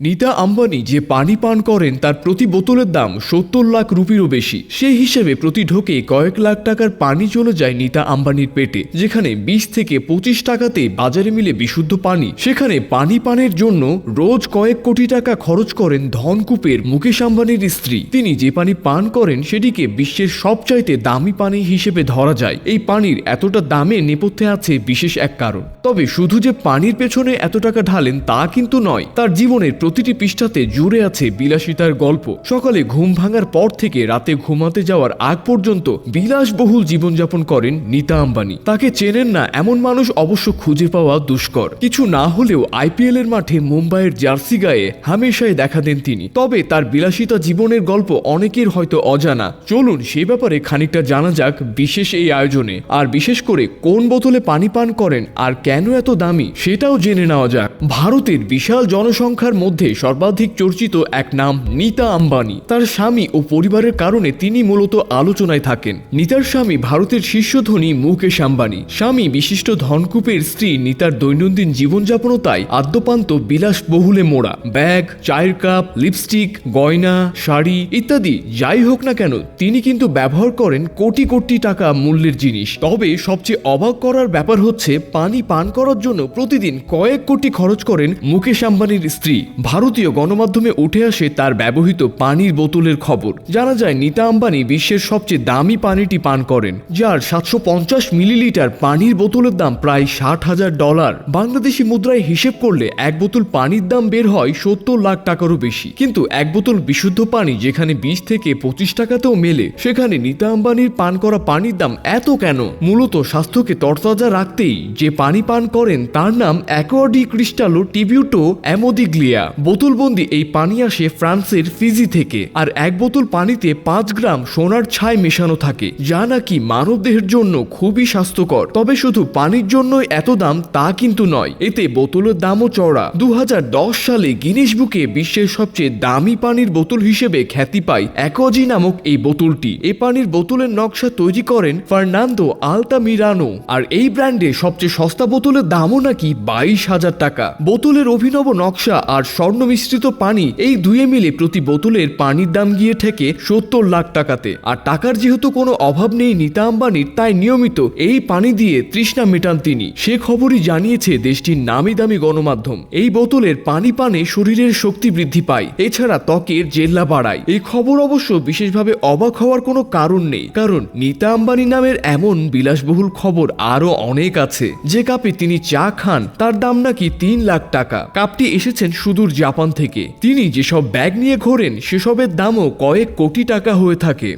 নিতা আম্বানি যে পানি পান করেন, তার প্রতি বোতলের দাম সত্তর লাখ রুপিরও বেশি। সেই হিসেবে প্রতি ঢোকে কয়েক লাখ টাকার পানি চলে যায় নিতা আম্বানির পেটে, যেখানে বিশ থেকে পঁচিশ টাকাতে বাজারে মিলে বিশুদ্ধ পানি। সেখানে পানি পানের জন্য রোজ কয়েক কোটি টাকা খরচ করেন ধনকূপের মুকেশ আম্বানির স্ত্রী। তিনি যে পানি পান করেন, সেটিকে বিশ্বের সবচাইতে দামি পানি হিসেবে ধরা যায়। এই পানির এতটা দামে নেপথ্যে আছে বিশেষ এক কারণ। তবে শুধু যে পানির পেছনে এত টাকা ঢালেন তা কিন্তু নয়, তার জীবনের প্রতিটি পৃষ্ঠাতে জুড়ে আছে বিলাসিতার গল্প। সকালে ঘুম ভাঙার পর থেকে রাতে ঘুমাতে যাওয়ার আগ পর্যন্ত বিলাসবহুল জীবনযাপন করেন নিতা আম্বানি। তাকে চেনেন না এমন মানুষ অবশ্য খুঁজে পাওয়া দুষ্কর। কিছু না হলেও আইপিএল এর মাঠে মুম্বাইয়ের জার্সি গায়ে হামেশাই দেখা দেন তিনি। তবে তার বিলাসিতা জীবনের গল্প অনেকের হয়তো অজানা। চলুন সে ব্যাপারে খানিকটা জানা যাক বিশেষ এই আয়োজনে। আর বিশেষ করে কোন বোতলে পানি পান করেন আর কেন এত দামি, সেটাও জেনে নেওয়া যাক। ভারতের বিশাল জনসংখ্যার মধ্যে সর্বাধিক চর্চিত এক নাম নিতা আম্বানি। তার স্বামী ও পরিবারের কারণে তিনি মূলত আলোচনায় থাকেন। নিতার স্বামী ভারতের শীর্ষ ধনী মুকেশ আম্বানি। স্বামী বিশিষ্ট ধনকূপের স্ত্রী নিতার দৈনন্দিন জীবনযাপনও তাই আদ্যপান্ত বিলাস বহুলে মোড়া। ব্যাগ, চায়ের কাপ, লিপস্টিক, গয়না, শাড়ি ইত্যাদি যাই হোক না কেন, তিনি কিন্তু ব্যবহার করেন কোটি কোটি টাকা মূল্যের জিনিস। তবে সবচেয়ে অবাক করার ব্যাপার হচ্ছে, পানি পান করার জন্য প্রতিদিন কয়েক কোটি খরচ করেন মুকেশ আম্বানির স্ত্রী। ভারতীয় গণমাধ্যমে উঠে আসে তার ব্যবহৃত পানির বোতলের খবর। জানা যায়, নিতা আম্বানি বিশ্বের সবচেয়ে দামি পানিটি পান করেন, যার সাতশো পঞ্চাশ মিলিলিটার পানির বোতলের দাম প্রায় ষাট হাজার ডলার। বাংলাদেশি মুদ্রায় হিসেব করলে এক বোতল পানির দাম বের হয় সত্তর লাখ টাকারও বেশি। কিন্তু এক বোতল বিশুদ্ধ পানি যেখানে বিশ থেকে পঁচিশ টাকাতেও মেলে, সেখানে নিতা আম্বানির পান করা পানির দাম এত কেন? মূলত স্বাস্থ্যকে তরতাজা রাখতেই যে পানি পান করেন তার নাম অ্যাকোয়াডি ক্রিস্টালো টিবিউটো অ্যামোদিগ্লিয়া বোতলবন্দি এই পানি আসে ফ্রান্সের ফিজি থেকে। আর এক বোতল পানিতে পাঁচ গ্রাম সোনার ছাই মেশানো থাকে, যা নাকি মানবদেহের জন্য খুবই স্বাস্থ্যকর। তবে শুধু পানির জন্যই এত দাম তা কিন্তু নয়, এতে বোতলের দামও চড়া দু হাজার দশ সালে গিনেস বুকে বিশ্বের সবচেয়ে দামি পানির বোতল হিসেবে খ্যাতি পায় অ্যাকোয়াজি নামক এই বোতলটি। এ পানির বোতলের নকশা তৈরি করেন ফার্নান্দো আলতামিরানো, আর এই ব্র্যান্ডে সবচেয়ে সস্তা বোতলের দামও নাকি বাইশ হাজার টাকা। বোতলের অভিনব নকশা আর স্বর্ণ মিশ্রিত পানি, এই দুয়ে মিলে প্রতি বোতলের পানির দাম গিয়ে ঠেকে সত্তর লাখ টাকাতে। আর টাকার যেহেতু কোনো অভাব নেই নিতা আম্বানির, তাই নিয়মিত এই পানি দিয়ে তৃষ্ণা মেটান তিনি। সে খবরই জানিয়েছে দেশটির নামি দামি গণমাধ্যম। এই বোতলের পানি পানে শরীরের শক্তি বৃদ্ধি পায়। এছাড়া ত্বকের জেল্লা বাড়ায়। এই খবর অবশ্য বিশেষভাবে অবাক হওয়ার কোনো কারণ নেই। কারণ নিতা আম্বানি নামের এমন বিলাসবহুল খবর আরও অনেক আছে। যে কাপে তিনি চা খান, তার দাম নাকি তিন লাখ টাকা। কাপটি এসেছেন সুদূর জাপান থেকে। তিনি যেসব ব্যাগ নিয়ে ঘোরেন সেসবের দামও কয়েক কোটি টাকা হয়ে থাকে।